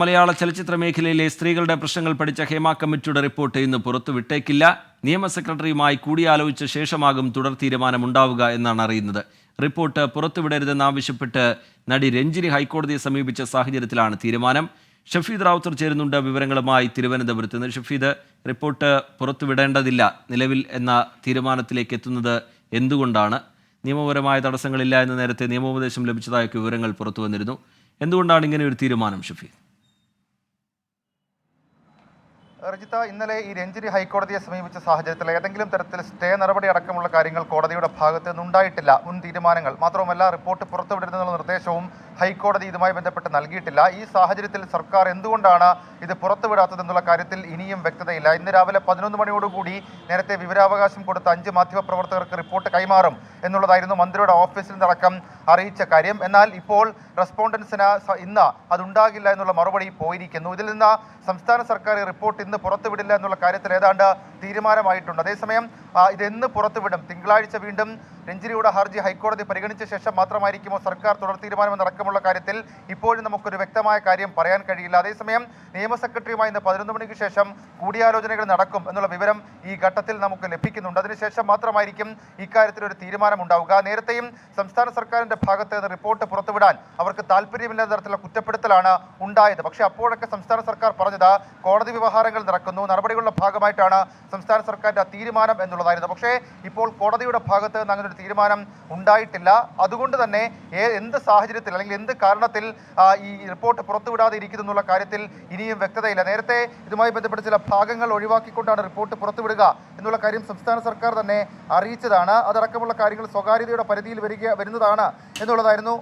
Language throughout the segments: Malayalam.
മലയാള ചലച്ചിത്ര മേഖലയിലെ സ്ത്രീകളുടെ പ്രശ്നങ്ങൾ പഠിച്ച ഹേമ കമ്മിറ്റിയുടെ റിപ്പോർട്ട് ഇന്ന് പുറത്തുവിട്ടേക്കില്ല. നിയമ സെക്രട്ടറിയുമായി കൂടിയാലോചിച്ച ശേഷമാകും തുടർ തീരുമാനമുണ്ടാവുക എന്നാണ് അറിയുന്നത്. റിപ്പോർട്ട് പുറത്തുവിടരുതെന്നാവശ്യപ്പെട്ട് നടി രഞ്ജിനി ഹൈക്കോടതിയെ സമീപിച്ച സാഹചര്യത്തിലാണ് തീരുമാനം. ഷഫീദ് റാവുത്തർ ചേരുന്നുണ്ട് വിവരങ്ങളുമായി തിരുവനന്തപുരത്ത് നിന്ന്. ഷഫീദ് റിപ്പോർട്ട് പുറത്തുവിടേണ്ടതില്ല. നിലവിൽ എന്ന തീരുമാനത്തിലേക്ക് എത്തുന്നത് എന്തുകൊണ്ടാണ്? നിയമപരമായ തടസ്സങ്ങളില്ല എന്ന് നേരത്തെ നിയമോപദേശം ലഭിച്ചതായൊക്കെ വിവരങ്ങൾ പുറത്തു വന്നിരുന്നു എന്തുകൊണ്ടാണ് ഇങ്ങനെ ഒരു തീരുമാനം ഷഫീദ്? റജിത്ത ഇന്നലെ ഈ രഞ്ജിനി ഹൈക്കോടതിയെ സമീപിച്ച സാഹചര്യത്തിൽ ഏതെങ്കിലും തരത്തിൽ സ്റ്റേ നടപടി അടക്കമുള്ള കാര്യങ്ങൾ കോടതിയുടെ ഭാഗത്ത് നിന്നുണ്ടായിട്ടില്ല മുൻ തീരുമാനങ്ങൾ. മാത്രവുമല്ല റിപ്പോർട്ട് പുറത്തുവിടുന്നതിനുള്ള നിർദ്ദേശവും ഹൈക്കോടതി ഇതുമായി ബന്ധപ്പെട്ട് നൽകിയിട്ടില്ല. ഈ സാഹചര്യത്തിൽ സർക്കാർ എന്തുകൊണ്ടാണ് ഇത് പുറത്തുവിടാത്തതെന്നുള്ള കാര്യത്തിൽ ഇനിയും വ്യക്തതയില്ല. ഇന്ന് രാവിലെ പതിനൊന്ന് മണിയോടുകൂടി നേരത്തെ വിവരാവകാശം കൊടുത്ത അഞ്ച് മാധ്യമപ്രവർത്തകർക്ക് റിപ്പോർട്ട് കൈമാറും എന്നുള്ളതായിരുന്നു മന്ത്രിയുടെ ഓഫീസിൽ നിന്നടക്കം അറിയിച്ച കാര്യം. എന്നാൽ ഇപ്പോൾ റെസ്പോണ്ടൻസിന് ഇന്ന് അതുണ്ടാകില്ല എന്നുള്ള മറുപടി പോയിരിക്കുന്നു. ഇതിൽ നിന്ന് സംസ്ഥാന സർക്കാർ റിപ്പോർട്ട് ഇന്ന് പുറത്തുവിടില്ല എന്നുള്ള കാര്യത്തിൽ ഏതാണ്ട് തീരുമാനമായിട്ടുണ്ട്. അതേസമയം ഇതെന്ന് പുറത്തുവിടും. തിങ്കളാഴ്ച വീണ്ടും രഞ്ജിനിയുടെ ഹർജി ഹൈക്കോടതി പരിഗണിച്ച ശേഷം മാത്രമായിരിക്കുമോ സർക്കാർ തുടർ തീരുമാനമെന്നടക്കമുള്ള കാര്യത്തിൽ ഇപ്പോഴും നമുക്കൊരു വ്യക്തമായ കാര്യം പറയാൻ കഴിയില്ല. അതേസമയം നിയമ സെക്രട്ടറിയുമായി ഇന്ന് പതിനൊന്ന് മണിക്ക് ശേഷം കൂടിയാലോചനകൾ നടക്കും എന്നുള്ള വിവരം ഈ ഘട്ടത്തിൽ നമുക്ക് ലഭിക്കുന്നുണ്ട്. അതിനുശേഷം മാത്രമായിരിക്കും ഇക്കാര്യത്തിൽ ഒരു തീരുമാനമുണ്ടാവുക. നേരത്തെയും സംസ്ഥാന സർക്കാരിന്റെ ഭാഗത്ത് റിപ്പോർട്ട് പുറത്തുവിടാൻ അവർക്ക് താല്പര്യമില്ലാത്ത തരത്തിലുള്ള കുറ്റപ്പെടുത്തലാണ് ഉണ്ടായത്. പക്ഷേ അപ്പോഴൊക്കെ സംസ്ഥാന സർക്കാർ പറഞ്ഞത് കോടതി വ്യവഹാരങ്ങൾ നടക്കുന്നു. നടപടികളുടെ ഭാഗമായിട്ടാണ് സംസ്ഥാന സർക്കാരിന്റെ തീരുമാനം എന്നുള്ളതായിരുന്നു. പക്ഷേ ഇപ്പോൾ കോടതിയുടെ ഭാഗത്ത് നിന്ന് അങ്ങനെ ഒരു തീരുമാനം ഉണ്ടായിട്ടില്ല. അതുകൊണ്ട് തന്നെ എന്ത് സാഹചര്യത്തിൽ അല്ലെങ്കിൽ എന്ത് കാരണത്തിൽ ഈ റിപ്പോർട്ട് പുറത്തുവിടാതെ ഇരിക്കുന്നു എന്നുള്ള കാര്യത്തിൽ ഇനിയും വ്യക്തതയില്ല. നേരത്തെ ഇതുമായി ബന്ധപ്പെട്ട ചില ഭാഗങ്ങൾ ഒഴിവാക്കിക്കൊണ്ടാണ് റിപ്പോർട്ട് പുറത്തുവിടുക എന്നുള്ള കാര്യം സംസ്ഥാന സർക്കാർ തന്നെ അറിയിച്ചതാണ്. അതടക്കമുള്ള കാര്യങ്ങൾ സ്വകാര്യതയുടെ പരിധിയിൽ വരിക വരുന്നതാണ് എന്നുള്ളതായിരുന്നു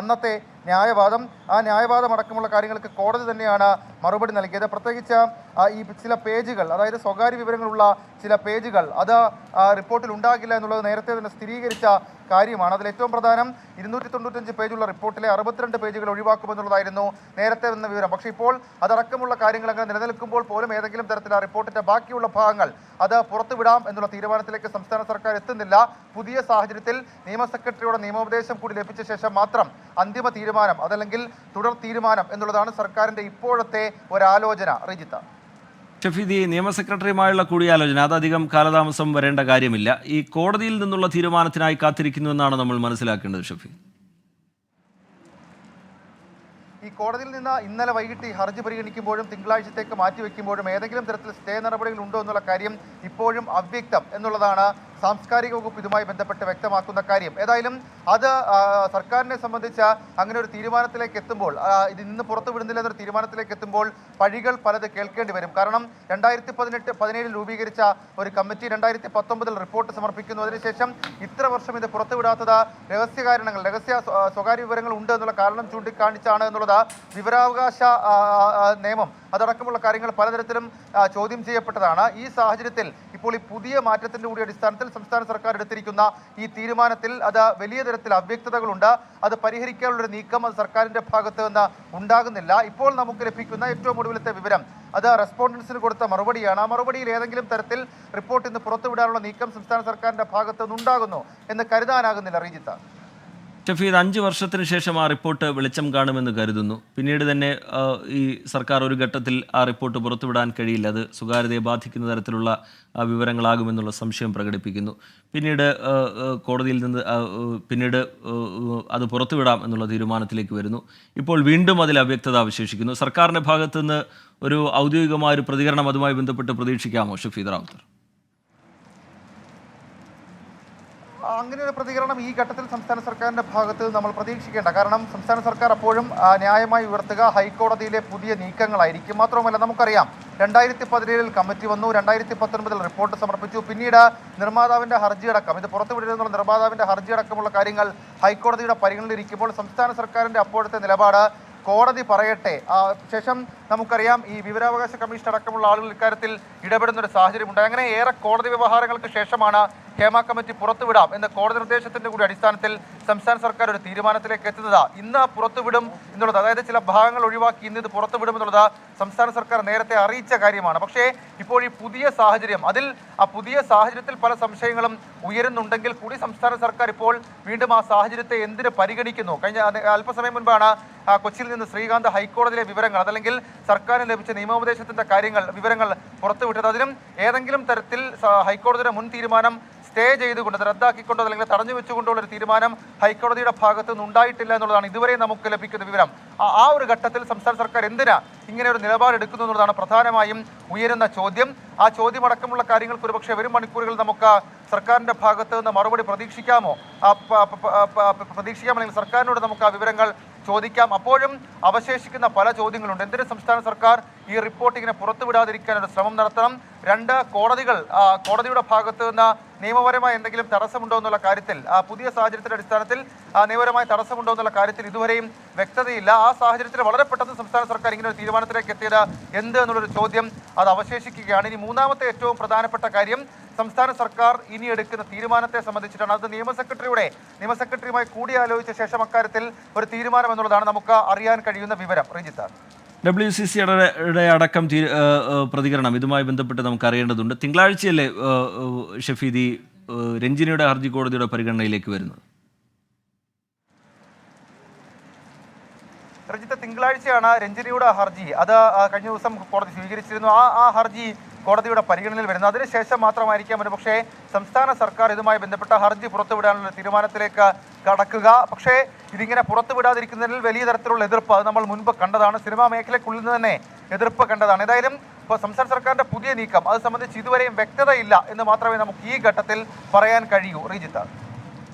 അന്നത്തെ ന്യായവാദം ആ ന്യായവാദം അടക്കമുള്ള കാര്യങ്ങൾക്ക് കോടതി തന്നെയാണ് മറുപടി നൽകിയത്. പ്രത്യേകിച്ച് ഈ ചില പേജുകൾ അതായത് സ്വകാര്യ വിവരങ്ങളുള്ള ചില പേജുകൾ അത് റിപ്പോർട്ടിൽ ഉണ്ടാകില്ല എന്നുള്ളത് നേരത്തെ തന്നെ സ്ഥിരീകരിച്ച കാര്യമാണ്. അതിൽ ഏറ്റവും പ്രധാനം ഇരുന്നൂറ്റി തൊണ്ണൂറ്റഞ്ച് പേജുള്ള റിപ്പോർട്ടിലെ അറുപത്തിരണ്ട് പേജുകൾ ഒഴിവാക്കുമെന്നുള്ളതായിരുന്നു നേരത്തെ വന്ന വിവരം. പക്ഷേ ഇപ്പോൾ അതടക്കമുള്ള കാര്യങ്ങൾ അങ്ങനെ നിലനിൽക്കുമ്പോൾ പോലും ഏതെങ്കിലും തരത്തിൽ ആ റിപ്പോർട്ടിന്റെ ബാക്കിയുള്ള ഭാഗങ്ങൾ അത് പുറത്തുവിടാം എന്നുള്ള തീരുമാനത്തിലേക്ക് സംസ്ഥാന സർക്കാർ എത്തുന്നില്ല. പുതിയ സാഹചര്യത്തിൽ നിയമ സെക്രട്ടറിയുടെ നിയമോപദേശം കൂടി ലഭിച്ച ശേഷം മാത്രം അന്തിമ തീരുമാനം അതല്ലെങ്കിൽ തുടർ തീരുമാനം എന്നുള്ളതാണ് സർക്കാരിന്റെ ഇപ്പോഴത്തെ ഒരാലോചന. റിജിത്ത. ഷഫീദ് നിയമ സെക്രട്ടറിയുമായുള്ള കൂടിയാലോചന. അതധികം കാലതാമസം വരേണ്ട കാര്യമില്ല. ഈ കോടതിയിൽ നിന്നുള്ള തീരുമാനത്തിനായി കാത്തിരിക്കുന്നുവെന്നാണ് നമ്മൾ മനസ്സിലാക്കേണ്ടത് ഷഫീദ്. ഈ കോടതിയിൽ നിന്ന് ഇന്നലെ വൈകിട്ട് ഈ ഹർജി പരിഗണിക്കുമ്പോഴും തിങ്കളാഴ്ചത്തേക്ക് മാറ്റിവെക്കുമ്പോഴും ഏതെങ്കിലും തരത്തിൽ സ്റ്റേ നടപടികൾ ഉണ്ടോ എന്നുള്ള കാര്യം ഇപ്പോഴും അവ്യക്തം എന്നുള്ളതാണ് സാംസ്കാരിക വകുപ്പ് ഇതുമായി ബന്ധപ്പെട്ട് വ്യക്തമാക്കുന്ന കാര്യം. ഏതായാലും അത് സർക്കാരിനെ സംബന്ധിച്ച അങ്ങനെ ഒരു തീരുമാനത്തിലേക്ക് എത്തുമ്പോൾ ഇത് ഇന്ന് പുറത്തു വിടുന്നില്ല എന്നൊരു തീരുമാനത്തിലേക്ക് എത്തുമ്പോൾ പഴികൾ പലത് കേൾക്കേണ്ടി വരും. കാരണം രണ്ടായിരത്തി പതിനെട്ട് പതിനേഴിൽ രൂപീകരിച്ച ഒരു കമ്മിറ്റി രണ്ടായിരത്തി പത്തൊമ്പതിൽ റിപ്പോർട്ട് സമർപ്പിക്കുന്നു. അതിനുശേഷം ഇത്ര വർഷം ഇത് പുറത്തുവിടാത്തത് രഹസ്യ കാരണങ്ങൾ രഹസ്യ സ്വകാര്യ വിവരങ്ങൾ ഉണ്ട് എന്നുള്ള കാരണം ചൂണ്ടിക്കാണിച്ചാണ് എന്നുള്ളത് വിവരാവകാശ നിയമം അതടക്കമുള്ള കാര്യങ്ങൾ പലതരത്തിലും ചോദ്യം ചെയ്യപ്പെട്ടതാണ്. ഈ സാഹചര്യത്തിൽ ഇപ്പോൾ ഈ പുതിയ മാറ്റത്തിന്റെ കൂടി അടിസ്ഥാനത്തിൽ സംസ്ഥാന സർക്കാർ എടുത്തിരിക്കുന്ന ഈ തീരുമാനത്തിൽ അത് വലിയ തരത്തിൽ അവ്യക്തതകളുണ്ട്. അത് പരിഹരിക്കാനുള്ള ഒരു നീക്കം അത് സർക്കാരിന്റെ ഭാഗത്ത് നിന്ന് ഉണ്ടാകുന്നില്ല. ഇപ്പോൾ നമുക്ക് ലഭിക്കുന്ന ഏറ്റവും ഒടുവിലത്തെ വിവരം അത് റെസ്പോണ്ടൻസിന് കൊടുത്ത മറുപടിയാണ്. ആ മറുപടിയിൽ ഏതെങ്കിലും തരത്തിൽ റിപ്പോർട്ട് ഇന്ന് പുറത്തുവിടാനുള്ള നീക്കം സംസ്ഥാന സർക്കാരിന്റെ ഭാഗത്ത് നിന്നുണ്ടാകുന്നു എന്ന് കരുതാനാകുന്നില്ല റീജിത്ത. ഷഫീദ് അഞ്ച് വർഷത്തിന് ശേഷം ആ റിപ്പോർട്ട് വെളിച്ചം കാണുമെന്ന് കരുതുന്നു. പിന്നീട് തന്നെ ഈ സർക്കാർ ഒരു ഘട്ടത്തിൽ ആ റിപ്പോർട്ട് പുറത്തുവിടാൻ കഴിയില്ല. അത് സ്വകാര്യതയെ ബാധിക്കുന്ന തരത്തിലുള്ള വിവരങ്ങളാകുമെന്നുള്ള സംശയം പ്രകടിപ്പിക്കുന്നു. പിന്നീട് കോടതിയിൽ നിന്ന് പിന്നീട് അത് പുറത്തുവിടാം എന്നുള്ള തീരുമാനത്തിലേക്ക് വരുന്നു. ഇപ്പോൾ വീണ്ടും അതിൽ അവ്യക്തത അവശേഷിക്കുന്നു. സർക്കാരിന്റെ ഭാഗത്തുനിന്ന് ഒരു ഔദ്യോഗികമായ ഒരു പ്രതികരണം അതുമായി ബന്ധപ്പെട്ട് പ്രതീക്ഷിക്കാമോ ഷഫീദ് റാവുത്തർ? അങ്ങനെ ഒരു പ്രതികരണം ഈ ഘട്ടത്തിൽ സംസ്ഥാന സർക്കാരിന്റെ ഭാഗത്ത് നമ്മൾ പ്രതീക്ഷിക്കേണ്ട. കാരണം സംസ്ഥാന സർക്കാർ അപ്പോഴും ന്യായമായി ഉയർത്തുക ഹൈക്കോടതിയിലെ പുതിയ നീക്കങ്ങളായിരിക്കും. മാത്രമല്ല നമുക്കറിയാം രണ്ടായിരത്തി പതിനേഴിൽ കമ്മിറ്റി വന്നു രണ്ടായിരത്തി പത്തൊൻപതിൽ റിപ്പോർട്ട് സമർപ്പിച്ചു. പിന്നീട് നിർമ്മാതാവിന്റെ ഹർജിയടക്കം ഇത് പുറത്തുവിടുന്നുള്ള നിർമ്മാതാവിന്റെ ഹർജിയടക്കമുള്ള കാര്യങ്ങൾ ഹൈക്കോടതിയുടെ പരിഗണനയിലിരിക്കുമ്പോൾ സംസ്ഥാന സർക്കാരിന്റെ അപ്പോഴത്തെ നിലപാട് കോടതി പറയട്ടെ. ശേഷം നമുക്കറിയാം ഈ വിവരാവകാശ കമ്മീഷൻ അടക്കമുള്ള ആളുകൾ ഇക്കാര്യത്തിൽ ഇടപെടുന്ന ഒരു സാഹചര്യമുണ്ട്. അങ്ങനെ ഏറെ കോടതി വ്യവഹാരങ്ങൾക്ക് ശേഷമാണ് ഹേമ കമ്മിറ്റി പുറത്തുവിടാം എന്ന കോടതി നിർദ്ദേശത്തിന്റെ കൂടി അടിസ്ഥാനത്തിൽ സംസ്ഥാന സർക്കാർ ഒരു തീരുമാനത്തിലേക്ക് എത്തുന്നത്. ഇന്ന് പുറത്തുവിടും എന്നുള്ളത് അതായത് ചില ഭാഗങ്ങൾ ഒഴിവാക്കി ഇന്ന് ഇത് പുറത്തുവിടും എന്നുള്ളത് സംസ്ഥാന സർക്കാർ നേരത്തെ അറിയിച്ച കാര്യമാണ്. പക്ഷേ ഇപ്പോൾ ഈ പുതിയ സാഹചര്യം അതിൽ ആ പുതിയ സാഹചര്യത്തിൽ പല സംശയങ്ങളും ഉയരുന്നുണ്ടെങ്കിൽ കൂടി സംസ്ഥാന സർക്കാർ ഇപ്പോൾ വീണ്ടും ആ സാഹചര്യത്തെ എന്തിന് പരിഗണിക്കുന്നു? കഴിഞ്ഞ അല്പസമയം മുൻപാണ് കൊച്ചിയിൽ നിന്ന് ശ്രീകാന്ത് ഹൈക്കോടതിയിലെ വിവരങ്ങൾ അതല്ലെങ്കിൽ സർക്കാരിന് ലഭിച്ച നിയമോപദേശത്തിന്റെ കാര്യങ്ങൾ വിവരങ്ങൾ പുറത്തുവിട്ടത്. അതിനും ഏതെങ്കിലും തരത്തിൽ ഹൈക്കോടതിയുടെ മുൻ തീരുമാനം സ്റ്റേ ചെയ്തുകൊണ്ട് റദ്ദാക്കിക്കൊണ്ടോ അല്ലെങ്കിൽ തടഞ്ഞു വെച്ചുകൊണ്ടുള്ള ഒരു തീരുമാനം ഹൈക്കോടതിയുടെ ഭാഗത്തു നിന്ന് ഉണ്ടായിട്ടില്ല എന്നുള്ളതാണ് ഇതുവരെ നമുക്ക് ലഭിക്കുന്ന വിവരം. ആ- ഒരു ഘട്ടത്തിൽ സംസ്ഥാന സർക്കാർ എന്തിനാ ഇങ്ങനെ ഒരു നിലപാടെടുക്കുന്നു എന്നുള്ളതാണ് പ്രധാനമായും ഉയരുന്ന ചോദ്യം. ആ ചോദ്യമടക്കമുള്ള കാര്യങ്ങൾക്ക് ഒരുപക്ഷെ വരും മണിക്കൂറുകൾ നമുക്ക് സർക്കാരിന്റെ ഭാഗത്ത് നിന്ന് മറുപടി പ്രതീക്ഷിക്കാമോ? പ്രതീക്ഷിക്കാം അല്ലെങ്കിൽ സർക്കാരിനോട് നമുക്ക് ആ വിവരങ്ങൾ ചോദിക്കാം. അപ്പോഴും അവശേഷിക്കുന്ന പല ചോദ്യങ്ങളുണ്ട്. എന്തിന് സംസ്ഥാന സർക്കാർ ഈ റിപ്പോർട്ട് ഇങ്ങനെ പുറത്തുവിടാതിരിക്കാൻ ഒരു ശ്രമം നടത്തണം. രണ്ട് കോടതികൾ കോടതിയുടെ ഭാഗത്ത് നിന്ന് നിയമപരമായ എന്തെങ്കിലും തടസ്സമുണ്ടോ എന്നുള്ള കാര്യത്തിൽ പുതിയ സാഹചര്യത്തിന്റെ അടിസ്ഥാനത്തിൽ നിയമപരമായ തടസ്സമുണ്ടോ എന്നുള്ള കാര്യത്തിൽ ഇതുവരെയും വ്യക്തതയില്ല. ആ സാഹചര്യത്തിൽ വളരെ പെട്ടെന്ന് സംസ്ഥാന സർക്കാർ ഇങ്ങനെ ഒരു തീരുമാനത്തിലേക്ക് എത്തിയത് എന്ത് എന്നുള്ളൊരു ചോദ്യം അത് അവശേഷിക്കുകയാണ്. ഇനി മൂന്നാമത്തെ ഏറ്റവും പ്രധാനപ്പെട്ട കാര്യം സംസ്ഥാന സർക്കാർ ഇനി എടുക്കുന്ന തീരുമാനത്തെ സംബന്ധിച്ചിട്ടാണ്. അത് നിയമ സെക്രട്ടറിയുടെ നിയമ സെക്രട്ടറിയുമായി കൂടിയാലോചിച്ച ശേഷം അക്കാര്യത്തിൽ ഒരു തീരുമാനം എന്നുള്ളതാണ് നമുക്ക് അറിയാൻ കഴിയുന്ന വിവരം. റിജിത്ത്. ഡബ്ല്യു സി സിയുടെ അടക്കം പ്രതികരണം ഇതുമായി ബന്ധപ്പെട്ട് നമുക്ക് അറിയേണ്ടതുണ്ട് തിങ്കളാഴ്ചയല്ലേ ഷഫീദി രഞ്ജിനിയുടെ ഹർജി കോടതിയുടെ പരിഗണനയിലേക്ക് വരുന്നത്? രഞ്ജിത്ത് തിങ്കളാഴ്ചയാണ് രഞ്ജിനിയുടെ ഹർജി. അത് കഴിഞ്ഞ ദിവസം കോടതി സ്വീകരിച്ചിരുന്നു. ആ ആ ഹർജി കോടതിയുടെ പരിഗണനയിൽ വരുന്നത് അതിനുശേഷം മാത്രമായിരിക്കാം ഒരു പക്ഷേ സംസ്ഥാന സർക്കാർ ഇതുമായി ബന്ധപ്പെട്ട ഹർജി പുറത്തുവിടാനുള്ള തീരുമാനത്തിലേക്ക് കടക്കുക. പക്ഷേ ഇതിങ്ങനെ പുറത്തുവിടാതിരിക്കുന്നതിൽ വലിയ തരത്തിലുള്ള എതിർപ്പ് അത് നമ്മൾ മുൻപ് കണ്ടതാണ്. സിനിമാ മേഖലയ്ക്കുള്ളിൽ നിന്ന് തന്നെ എതിർപ്പ് കണ്ടതാണ്. ഏതായാലും ഇപ്പോൾ സംസ്ഥാന സർക്കാരിന്റെ പുതിയ നീക്കം അത് സംബന്ധിച്ച് ഇതുവരെയും വ്യക്തതയില്ല എന്ന് മാത്രമേ നമുക്ക് ഈ ഘട്ടത്തിൽ പറയാൻ കഴിയൂ. റീജിത്ത്.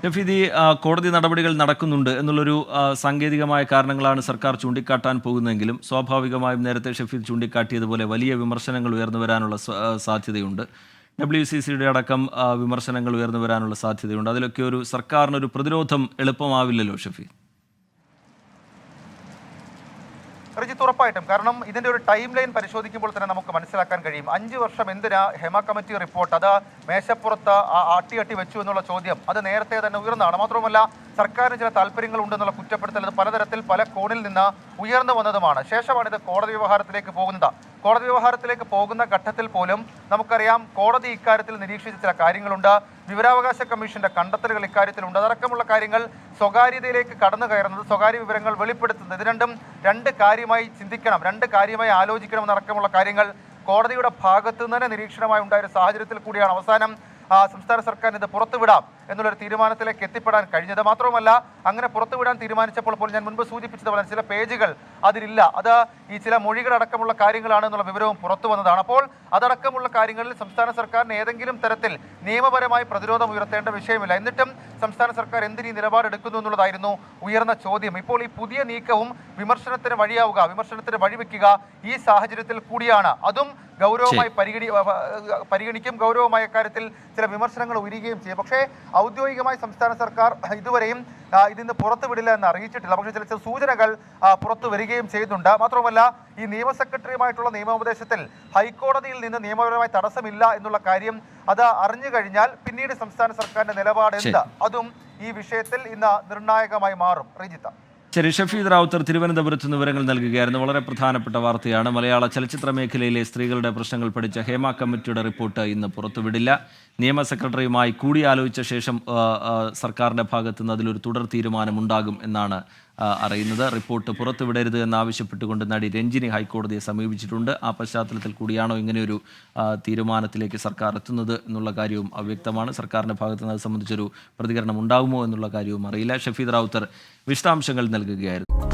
ഷഫീദി ആ, കോടതി നടപടികൾ നടക്കുന്നുണ്ട് എന്നുള്ളൊരു സാങ്കേതികമായ കാരണങ്ങളാണ് സർക്കാർ ചൂണ്ടിക്കാട്ടാൻ പോകുന്നതെങ്കിലും സ്വാഭാവികമായും നേരത്തെ ഷഫീദ് ചൂണ്ടിക്കാട്ടിയതുപോലെ വലിയ വിമർശനങ്ങൾ ഉയർന്നു വരാനുള്ള സാധ്യതയുണ്ട്. ഡബ്ല്യു സി സിയുടെ അടക്കം വിമർശനങ്ങൾ ഉയർന്നു വരാനുള്ള സാധ്യതയുണ്ട്. അതിലൊക്കെ ഒരു സർക്കാരിനൊരു പ്രതിരോധം എളുപ്പമാവില്ലല്ലോ ഷഫീദ്? റിജിത്ത് ഉറപ്പായിട്ടും. കാരണം ഇതിന്റെ ഒരു ടൈം ലൈൻ പരിശോധിക്കുമ്പോൾ തന്നെ നമുക്ക് മനസ്സിലാക്കാൻ കഴിയും. അഞ്ച് വർഷം എന്തിനാ ഹെമ കമ്മിറ്റി റിപ്പോർട്ട് അത് മേശപ്പുറത്ത് അട്ടി അട്ടി വെച്ചു എന്നുള്ള ചോദ്യം. അത് നേരത്തെ തന്നെ ഉയർന്നതാണ്. മാത്രമല്ല സർക്കാരിന് ചില താല്പര്യങ്ങൾ ഉണ്ടെന്നുള്ള കുറ്റപ്പെടുത്തൽ അത് പലതരത്തിൽ പല കോണിൽ നിന്ന് ഉയർന്നു വന്നതുമാണ്. ശേഷമാണ് ഇത് കോടതി വ്യവഹാരത്തിലേക്ക് പോകുന്നത്. കോടതി വ്യവഹാരത്തിലേക്ക് പോകുന്ന ഘട്ടത്തിൽ പോലും നമുക്കറിയാം കോടതി ഇക്കാര്യത്തിൽ നിരീക്ഷിച്ച ചില കാര്യങ്ങളുണ്ട്. വിവരാവകാശ കമ്മീഷന്റെ കണ്ടെത്തലുകൾ ഇക്കാര്യത്തിലുണ്ട്. അതടക്കമുള്ള കാര്യങ്ങൾ സ്വകാര്യതയിലേക്ക് കടന്നു കയറുന്നത് സ്വകാര്യ വിവരങ്ങൾ വെളിപ്പെടുത്തുന്നത്. ഇത് രണ്ടും രണ്ട് കാര്യമായി ചിന്തിക്കണം രണ്ട് കാര്യമായി ആലോചിക്കണം എന്നടക്കമുള്ള കാര്യങ്ങൾ കോടതിയുടെ ഭാഗത്തു നിന്ന് തന്നെ നിരീക്ഷണമായി ഉണ്ടായ ഒരു സാഹചര്യത്തിൽ കൂടിയാണ്. അവസാനം സംസ്ഥാന സർക്കാരിന് ഇത് പുറത്തുവിടാം. എന്നുള്ളൊരു തീരുമാനത്തിലേക്ക് എത്തിപ്പെടാൻ കഴിഞ്ഞത്. മാത്രവുമല്ല അങ്ങനെ പുറത്തുവിടാൻ തീരുമാനിച്ചപ്പോൾ പോലും ഞാൻ മുൻപ് സൂചിപ്പിച്ചതുപോലെ ചില പേജുകൾ അതിലില്ല. അത് ഈ ചില മൊഴികളടക്കമുള്ള കാര്യങ്ങളാണ് എന്നുള്ള വിവരവും പുറത്തു വന്നതാണ്. അപ്പോൾ അതടക്കമുള്ള കാര്യങ്ങളിൽ സംസ്ഥാന സർക്കാരിന് ഏതെങ്കിലും തരത്തിൽ നിയമപരമായി പ്രതിരോധം ഉയർത്തേണ്ട വിഷയമില്ല. എന്നിട്ടും സംസ്ഥാന സർക്കാർ എന്തിനീ നിലപാടെടുക്കുന്നു എന്നുള്ളതായിരുന്നു ഉയർന്ന ചോദ്യം. ഇപ്പോൾ ഈ പുതിയ നീക്കവും വിമർശനത്തിന് വഴിയാവുക വിമർശനത്തിന് വഴിവെക്കുക ഈ സാഹചര്യത്തിൽ കൂടിയാണ്. അതും ഗൗരവമായി പരിഗണി പരിഗണിക്കും ഗൗരവമായ കാര്യത്തിൽ ചില വിമർശനങ്ങൾ ഉയരുകയും ചെയ്യും. പക്ഷേ ഔദ്യോഗികമായി സംസ്ഥാന സർക്കാർ ഇതുവരെയും ഇതിന്ന് പുറത്തുവിടില്ല എന്ന് അറിയിച്ചിട്ടില്ല. പക്ഷേ ചില ചില സൂചനകൾ പുറത്തു വരികയും ചെയ്യുന്നുണ്ട് മാത്രമല്ല ഈ നിയമ സെക്രട്ടറിയുമായിട്ടുള്ള നിയമോപദേശത്തിൽ ഹൈക്കോടതിയിൽ നിന്ന് നിയമപരമായി തടസ്സമില്ല എന്നുള്ള കാര്യം അത് അറിഞ്ഞു കഴിഞ്ഞാൽ പിന്നീട് സംസ്ഥാന സർക്കാരിന്റെ നിലപാട് എന്ത്? അതും ഈ വിഷയത്തിൽ ഇന്ന് നിർണായകമായി മാറും. റിജിത്ത. ശരി ഷഫീദ് റാവുത്തർ തിരുവനന്തപുരത്ത് നിന്ന് വിവരങ്ങൾ നൽകുകയായിരുന്നു. വളരെ പ്രധാനപ്പെട്ട വാർത്തയാണ്. മലയാള ചലച്ചിത്ര മേഖലയിലെ സ്ത്രീകളുടെ പ്രശ്നങ്ങൾ പഠിച്ച ഹേമ കമ്മിറ്റിയുടെ റിപ്പോർട്ട് ഇന്ന് പുറത്തുവിടില്ല. നിയമ സെക്രട്ടറിയുമായി കൂടിയാലോചിച്ച ശേഷം സർക്കാരിന്റെ ഭാഗത്തുനിന്ന് അതിലൊരു തുടർ തീരുമാനമുണ്ടാകും എന്നാണ് അറിയുന്നത്. റിപ്പോർട്ട് പുറത്തുവിടരുത് എന്നാവശ്യപ്പെട്ടുകൊണ്ട് നടി രഞ്ജിനി ഹൈക്കോടതിയെ സമീപിച്ചിട്ടുണ്ട്. ആ പശ്ചാത്തലത്തിൽ കൂടിയാണോ ഇങ്ങനെയൊരു തീരുമാനത്തിലേക്ക് സർക്കാർ എത്തുന്നത് എന്നുള്ള കാര്യവും അവ്യക്തമാണ്. സർക്കാരിന്റെ ഭാഗത്തു നിന്ന് അത് സംബന്ധിച്ചൊരു പ്രതികരണം ഉണ്ടാകുമോ എന്നുള്ള കാര്യവും അറിയില്ല. ഷഫീദ് റാവുത്തർ വിശദാംശങ്ങൾ നൽകുകയായിരുന്നു.